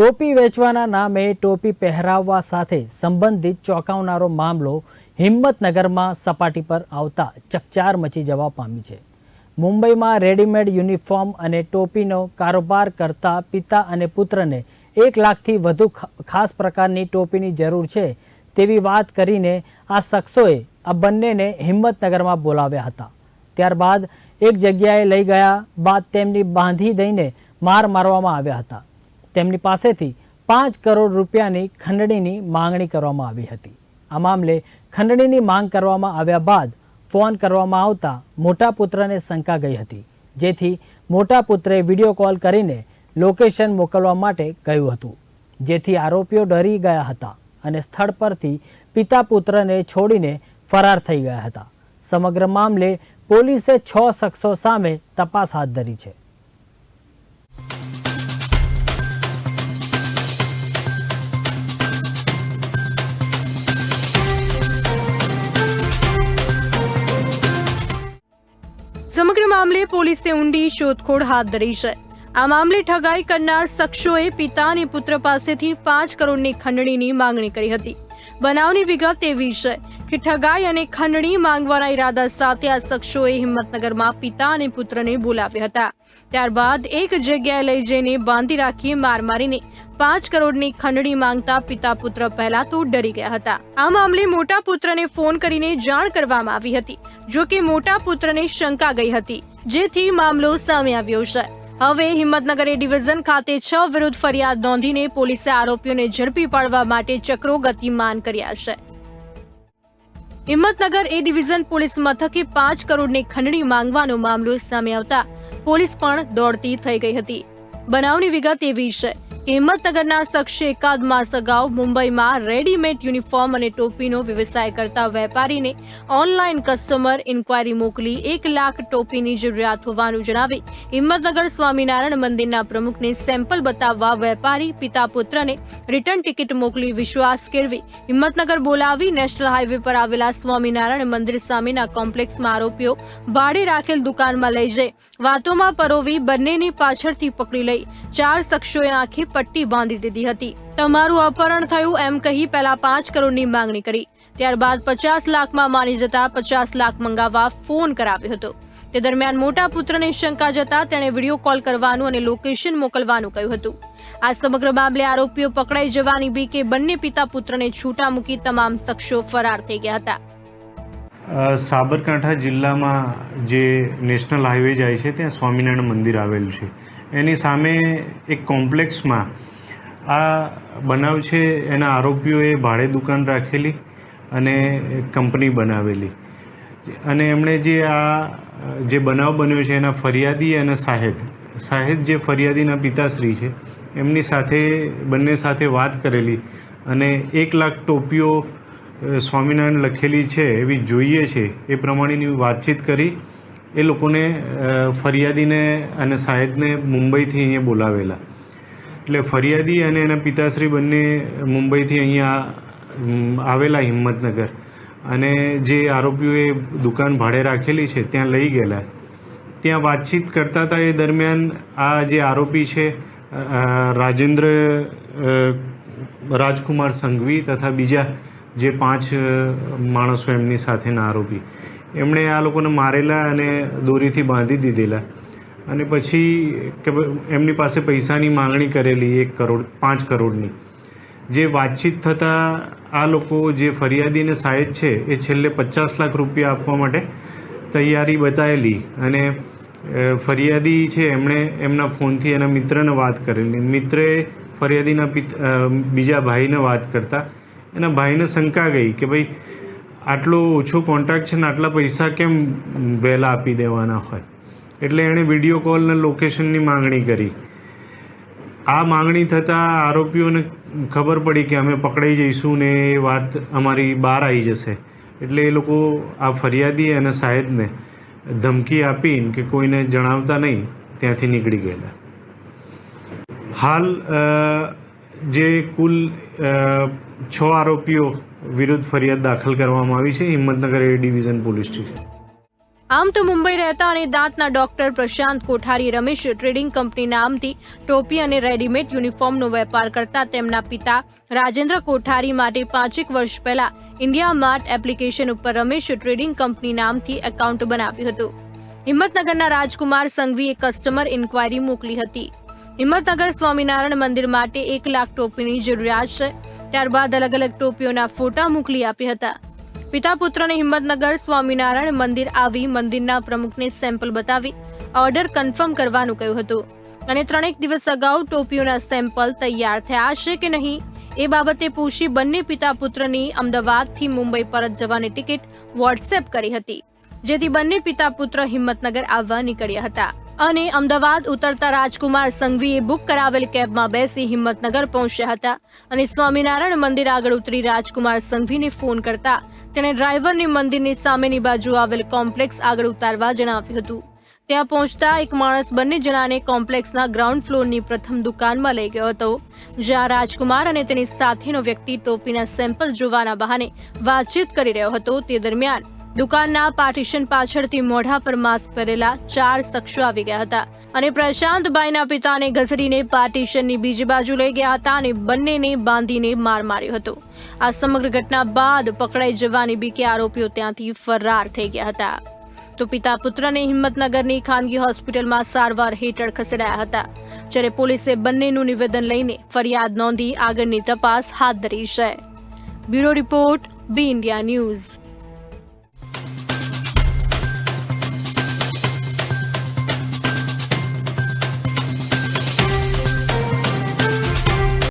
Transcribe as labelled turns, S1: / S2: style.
S1: ટોપી વેચવાના નામે ટોપી પહેરાવવા સાથે સંબંધિત ચોંકાવનારો મામલો હિંમતનગરમાં સપાટી પર આવતા ચકચાર મચી જવા પામી છે. મુંબઈમાં રેડીમેડ યુનિફોર્મ અને ટોપીનો કારોબાર કરતા પિતા અને પુત્રને એક લાખથી વધુ ખાસ પ્રકારની ટોપીની જરૂર છે તેવી વાત કરીને આ શખ્સોએ આ બંનેને હિંમતનગરમાં બોલાવ્યા હતા. ત્યારબાદ એક જગ્યાએ લઈ ગયા બાદ તેમની બાંધી દઈને માર મારવામાં આવ્યા હતા. તેમની પાસેથી પાંચ કરોડ રૂપિયાની ખંડણીની માંગણી કરવામાં આવી હતી. આ મામલે ખંડણીની માંગ કરવામાં આવ્યા બાદ ફોન કરવામાં આવતા મોટા પુત્રને શંકા ગઈ હતી, જેથી મોટા પુત્રે વીડિયો કોલ કરીને લોકેશન મોકલવા માટે કહ્યું હતું. જેથી આરોપીઓ ડરી ગયા હતા અને સ્થળ પરથી પિતા પુત્રને છોડીને ફરાર થઈ ગયા હતા. સમગ્ર મામલે પોલીસે છ શખ્સો સામે તપાસ હાથ ધરી છે.
S2: મામલે પોલીસે ઊંડી શોધખોળ હાથ ધરી છે. આ મામલે ઠગાઈ કરનાર શખ્સોએ પિતા અને પુત્ર પાસેથી પાંચ કરોડની ખંડણીની માંગણી કરી હતી. બનાવની વિગત એવી છે કે ઠગાઈ અને ખંડણી માંગવાના ઈરાદા સાથે આ શખ્સોએ હિંમતનગરમાં પિતા અને પુત્રને બોલાવ્યા હતા. ત્યારબાદ એક જગ્યાએ લઈ જઈને બાંધી રાખી માર મારીને પાંચ કરોડની ખંડણી માંગતા પિતા પુત્ર પહેલા તો ડરી ગયા હતા. આ મામલે મોટા પુત્રને ફોન કરીને જાણ કરવામાં આવી હતી. જો કે મોટા પુત્રને શંકા ગઈ હતી. જેથી મામલો સામે આવ્યો છે. હવે હિંમતનગર એ ડિવિઝન ખાતે છ વિરુદ્ધ ફરિયાદ નોંધીને પોલીસે આરોપીઓને ઝડપી પાડવા માટે ચક્રો ગતિમાન કર્યા છે. હિંમતનગર એ ડિવિઝન પોલીસ મથકે પાંચ કરોડની ખંડણી માંગવાનો મામલો સામે આવતા પોલીસ પણ દોડતી થઈ ગઈ હતી. બનાવની વિગત એવી છે હિંમતનગરના શખ્સે એકાદ માસ અગાઉ મુંબઈમાં રેડીમેડ યુનિફોર્મ અને ટોપીનો વ્યવસાય કરતા વેપારીને ઓનલાઈન કસ્ટમર ઇન્ક્વાયરી મોકલી એક લાખ ટોપીની જરૂરિયાત હોવાનું જણાવી હિંમતનગર સ્વામિનારાયણ મંદિરના પ્રમુખને સેમ્પલ બતાવવા વેપારી, પિતા પુત્રને રિટર્ન ટિકિટ મોકલી વિશ્વાસ કેળવી. હિંમતનગર બોલાવી નેશનલ હાઈવે પર આવેલા સ્વામિનારાયણ મંદિર સામેના કોમ્પ્લેક્સમાં આરોપીઓ ભાડે રાખેલ દુકાનમાં લઈ જઈ. વાતોમાં પરોવી બંનેની પાછળથી પકડી લઈ. ચાર શખ્સોએ આંખે પટ્ટી બાંધી દીધી હતી. તમારું અપહરણ થયું એમ કહી પહેલા પાંચ કરોડની માંગણી કરી. ત્યારબાદ પચાસ લાખમાં માની જતા પચાસ લાખ મંગાવવા ફોન કરાવ્યો હતો. તે દરમિયાન મોટા પુત્રને શંકા જતા તેણે વીડિયો કોલ કરવાનું અને લોકેશન મોકલવાનું કહ્યું હતું. આ સમગ્ર મામલે આરોપીઓ પકડાઈ જવાની બીકે બંને પિતા પુત્રને છૂટા મૂકી તમામ શખ્સો ફરાર થઈ ગયા હતા.
S3: સાબરકાંઠા જિલ્લામાં જે નેશનલ હાઈવે જાય છે, ત્યાં સ્વામિનારાયણ મંદિર આવેલું છે. એની સામે એક કોમ્પ્લેક્સમાં આ બનાવ છે, એના આરોપીઓએ ભાડે દુકાન રાખેલી અને કંપની બનાવેલી. અને એમણે જે આ, જે બનાવ બન્યો છે, એના ફરિયાદી અને સાહેદ સાહેદ જે ફરિયાદીના પિતાશ્રી છે, એમની સાથે, બંને સાથે વાત કરેલી અને એક લાખ ટોપીઓ સ્વામિનારાયણ લખેલી છે, એવી જોઈએ છે, એ પ્રમાણેની વાતચીત કરી એ લોકોને ફરિયાદીને અને સાહેદને મુંબઈથી અહીંયા બોલાવેલા. એટલે ફરિયાદી અને એના પિતાશ્રી બંને મુંબઈથી અહીંયા આવેલા હિંમતનગર. અને જે આરોપીઓએ દુકાન ભાડે રાખેલી છે, ત્યાં લઈ ગયેલા. ત્યાં વાતચીત કરતા હતા એ દરમિયાન આ જે આરોપી છે રાજેન્દ્ર રાજકુમાર સંઘવી તથા બીજા જે પાંચ માણસો એમની સાથેના આરોપી. એમણે આ લોકોને મારેલા અને દોરીથી બાંધી દીધેલા. અને પછી કે એમની પાસે પૈસાની માંગણી કરેલી એક કરોડ, પાંચ કરોડની. જે વાતચીત થતાં આ લોકો જે ફરિયાદી અને સાહેબ છે, એ છેલ્લે પચાસ લાખ રૂપિયા આપવા માટે તૈયારી બતાવેલી અને ફરિયાદી છે એમણે એમના ફોનથી એના મિત્રને વાત કરેલી. મિત્રે ફરિયાદીના બીજા ભાઈને વાત કરતા. એના ભાઈને શંકા ગઈ કે ભાઈ આટલો ઓછો કોન્ટ્રાક્ટ છે ને આટલા પૈસા કેમ વહેલા આપી દેવાના હોય? એટલે એણે વીડિયો કોલ ને લોકેશનની માંગણી કરી. આ માંગણી થતાં આરોપીઓને ખબર પડી કે અમે પકડાઈ જઈશું ને એ વાત અમારી બહાર આવી જશે. એટલે એ લોકો આ ફરિયાદી અને સાહેબને ધમકી આપીને કે કોઈને જણાવતા નહીં, ત્યાંથી નીકળી ગયેલા. હાલ જે કુલ છ આરોપીઓ વિરુદ્ધ ફરિયાદ દાખલ કરવામાં આવી છે. Himmatnagar A division police station.
S2: આમ તો મુંબઈ રહેતા અને દાંતના doctor Prashant Kothari, Ramesh trading company નામથી ટોપી અને રેડીમેડ યુનિફોર્મનો વેપાર કરતા તેમના પિતા રાજેન્દ્ર કોઠારી માટે પાંચેક વર્ષ પહેલા ઇન્ડિયા માર્ટ એપ્લિકેશન ઉપર રમેશ ટ્રેડિંગ કંપની નામથી એકાઉન્ટ બનાવ્યું હતું. હિંમતનગરના રાજકુમાર સંઘવીએ કસ્ટમર ઇન્ક્વાયરી મોકલી હતી. હિંમતનગર સ્વામિનારાયણ મંદિર માટે એક લાખ ટોપીની જરૂરિયાત છે. ત્યારબાદ અલગ અલગ ટોપીઓના ફોટા મોકલી આપ્યા હતા. પિતા પુત્રને હિંમતનગર, સ્વામિનારાયણ મંદિર આવી મંદિરના પ્રમુખને સેમ્પલ બતાવી, ઓર્ડર કન્ફર્મ કરવાનું કહ્યું હતું. અને ત્રણેક દિવસ અગાઉ ટોપીઓના સેમ્પલ તૈયાર થયા છે કે નહીં, એ બાબતે પૂછી બંને પિતા પુત્રની અમદાવાદથી મુંબઈ પરત જવાની ટિકિટ વોટ્સએપ કરી હતી, જેથી બંને પિતા પુત્ર હિંમતનગર આવવા નીકળ્યા હતા. અને અમદાવાદ ઉતરતા રાજકુમાર સંઘવીએ બુક કરાવેલ કેબમાં બેસી હિંમતનગર પહોંચ્યા હતા અને સ્વામિનારાયણ મંદિર આગળ ઉતરી રાજકુમાર સંઘવીને ફોન કરતા તેણે ડ્રાઈવરને મંદિરની સામેની બાજુ આવેલ કોમ્પ્લેક્સ આગળ ઉતારવા જણાવ્યું હતું. ત્યાં પહોંચતા એક માણસ બંને જણાને કોમ્પ્લેક્સના ગ્રાઉન્ડ ફ્લોરની પ્રથમ દુકાનમાં લઈ ગયો હતો. જ્યાં રાજકુમાર અને તેની સાથેનો વ્યક્તિ ટોપીના સેમ્પલ જોવાના બહાને વાતચીત કરી રહ્યો હતો તે દરમિયાન દુકાનના પાર્ટીશન પાછળથી મોઢા પર માસ્ક પહેરેલા ચાર શખ્સો આવી ગયા હતા અને પ્રશાંતભાઈના પિતાને ઘસરીને પાર્ટીશનની બીજી બાજુ લઈ ગયા હતા અને બંનેને બાંધીને માર માર્યો હતો. આ સમગ્ર ઘટના બાદ પકડાઈ જવાની બીકે આરોપીઓ ત્યાંથી ફરાર થઈ ગયા હતા. તો પિતા પુત્રને હિંમતનગરની ખાનગી હોસ્પિટલમાં સારવાર હેઠળ ખસેડાયા હતા, જ્યારે પોલીસે બંનેનું નિવેદન લઈને ફરિયાદ નોંધી આગળની તપાસ હાથ ધરી છે. Bureau report, B India news.